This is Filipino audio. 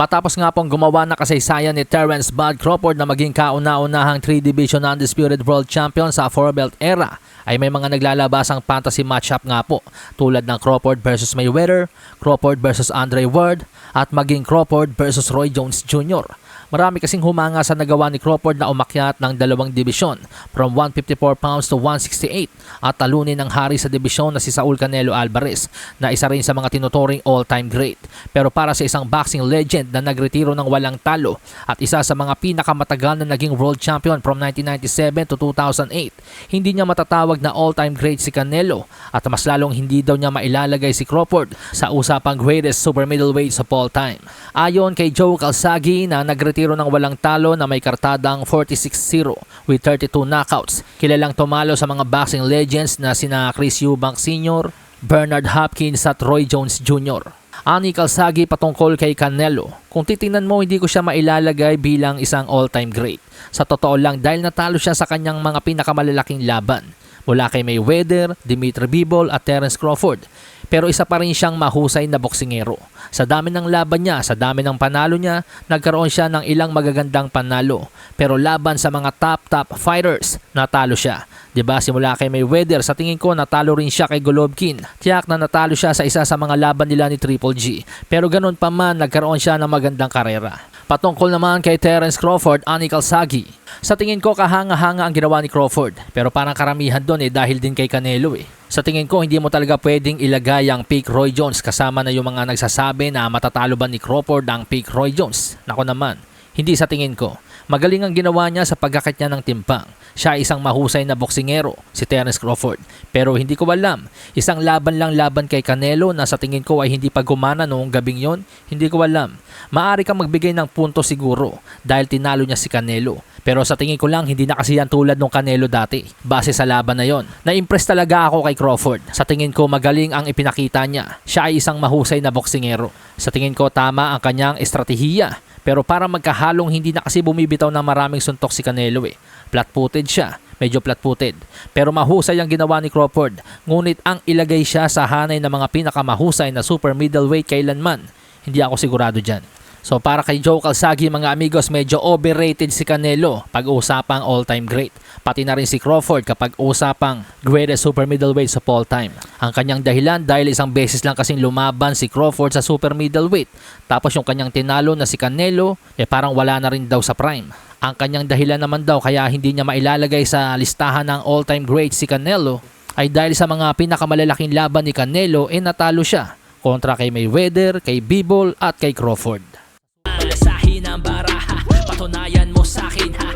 Matapos nga pong gumawa na kasaysayan ni Terence Bud Crawford na maging kauna-unahang 3-division undisputed world champion sa 4-belt era, ay may mga naglalabasang fantasy matchup nga po tulad ng Crawford versus Mayweather, Crawford versus Andre Ward, at maging Crawford versus Roy Jones Jr. Marami kasing humanga sa nagawa ni Crawford na umakyat ng dalawang dibisyon from 154 pounds to 168 at talunin ng hari sa dibisyon na si Saul Canelo Alvarez na isa rin sa mga tinuturing all-time great. Pero para sa isang boxing legend na nagretiro ng walang talo at isa sa mga pinakamatagal na naging world champion from 1997 to 2008, hindi niya matatawag na all-time great si Canelo at mas lalong hindi daw niya mailalagay si Crawford sa usapang greatest super middleweight of all time. Ayon kay Joe Calzaghe na nagretiro ng walang talo na may kartadang 46-0 with 32 knockouts. Kilalang tumalo sa mga boxing legends na sina Chris Eubank Sr., Bernard Hopkins at Roy Jones Jr. Ani Calzaghe patungkol kay Canelo. Kung titingnan mo, hindi ko siya mailalagay bilang isang all-time great. Sa totoo lang dahil natalo siya sa kanyang mga pinakamalalaking laban mula kay Mayweather, Dimitri Bivol at Terence Crawford. Pero isa pa rin siyang mahusay na boksingero. Sa dami ng laban niya, sa dami ng panalo niya, nagkaroon siya ng ilang magagandang panalo. Pero laban sa mga top top fighters, natalo siya. ba simula kay Mayweather, sa tingin ko natalo rin siya kay Golovkin. Tiyak na natalo siya sa isa sa mga laban nila ni Triple G. Pero ganun pa man, nagkaroon siya ng magandang karera. Patungkol naman kay Terence Crawford, Ani Calzaghe. Sa tingin ko kahanga-hanga ang ginawa ni Crawford. Pero parang karamihan doon eh dahil din kay Canelo eh. Sa tingin ko hindi mo talaga pwedeng ilagay ang peak Roy Jones kasama na yung mga nagsasabi na matatalo ba ni Crawford ang peak Roy Jones. Nako naman, hindi sa tingin ko. Magaling ang ginawa niya sa pagkakit niya ng timpang. Siya ay isang mahusay na boksingero, si Terence Crawford. Pero hindi ko alam, isang laban lang laban kay Canelo na sa tingin ko ay hindi pa gumana noong gabing yon, hindi ko alam. Maari kang magbigay ng punto siguro dahil tinalo niya si Canelo. Pero sa tingin ko lang, hindi na kasi yan tulad nung Canelo dati. Base sa laban na yon. Na-impress talaga ako kay Crawford. Sa tingin ko magaling ang ipinakita niya. Siya ay isang mahusay na boksingero. Sa tingin ko tama ang kanyang estratehiya. Pero para magkahalong hindi na kasi bumibitaw ng maraming suntok si Canelo eh. Flat-footed siya. Medyo flat-footed. Pero mahusay ang ginawa ni Crawford. Ngunit ang ilagay siya sa hanay ng mga pinakamahusay na super middleweight kailanman. Hindi ako sigurado dyan. So para kay Joe Calzaghe mga amigos, medyo overrated si Canelo pag usapang all-time great. Pati na rin si Crawford kapag usapang greatest super middleweight of all time. Ang kanyang dahilan dahil isang beses lang kasing lumaban si Crawford sa super middleweight. Tapos yung kanyang tinalo na si Canelo, eh parang wala na rin daw sa prime. Ang kanyang dahilan naman daw kaya hindi niya mailalagay sa listahan ng all-time great si Canelo ay dahil sa mga pinakamalalaking laban ni Canelo eh natalo siya kontra kay Mayweather, kay Bivol at kay Crawford patunayan mo sa akin ha?